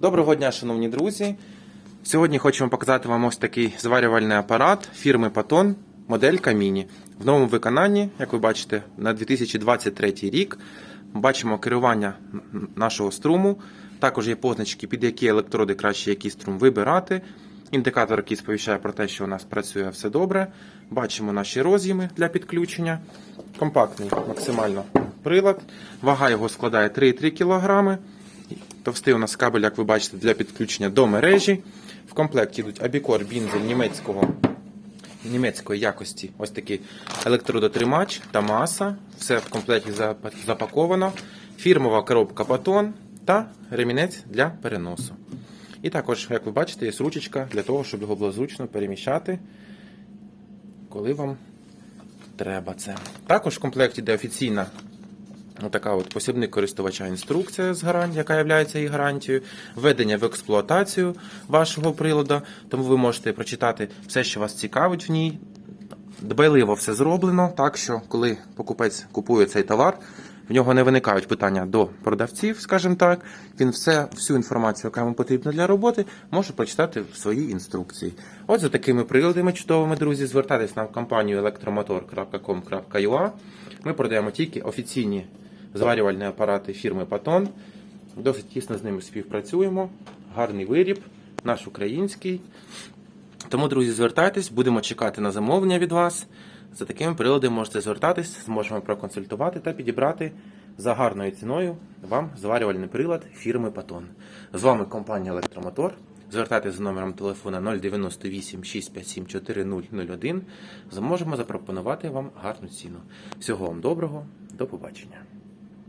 Доброго дня, шановні друзі. Сьогодні хочемо показати вам ось такий зварювальний апарат фірми Patton, моделька Міні. В новому виконанні, як ви бачите, на 2023 рік бачимо керування нашого струму. Також є позначки, під які електроди краще який струм вибирати. Індикатор, який сповіщає про те, що у нас працює все добре. Бачимо наші роз'єми для підключення. Компактний максимально прилад. Вага його складає 3,3 кг. Товстий у нас кабель, як ви бачите, для підключення до мережі. В комплекті йдуть абікор бінзель німецького, німецької якості. Ось такий електродотримач та маса. Все в комплекті запаковано. Фірмова коробка Патон та ремінець для переносу. І також, як ви бачите, є ручечка для того, щоб його було зручно переміщати, коли вам треба це. Також в комплекті йде офіційна Отака от посібник користувача інструкція з гарантією, яка є її гарантією, введення в експлуатацію вашого приладу, тому ви можете прочитати все, що вас цікавить в ній. Дбайливо все зроблено, так що коли покупець купує цей товар, в нього не виникають питання до продавців, скажімо так. Він все, всю інформацію, яка йому потрібна для роботи, може прочитати в своїй інструкції. От за такими приладами чудовими, друзі, звертайтесь на компанію electromotor.com.ua. Ми продаємо тільки офіційні зварювальні апарати фірми Patton. Досить тісно з ними співпрацюємо. Гарний виріб, наш український. Тому, друзі, звертайтесь, будемо чекати на замовлення від вас. За такими приладами можете звертатись, зможемо проконсультувати та підібрати за гарною ціною вам зварювальний прилад фірми Patton. З вами компанія Електромотор. Звертайтесь за номером телефона 098 657 4001. Зможемо запропонувати вам гарну ціну. Всього вам доброго, до побачення.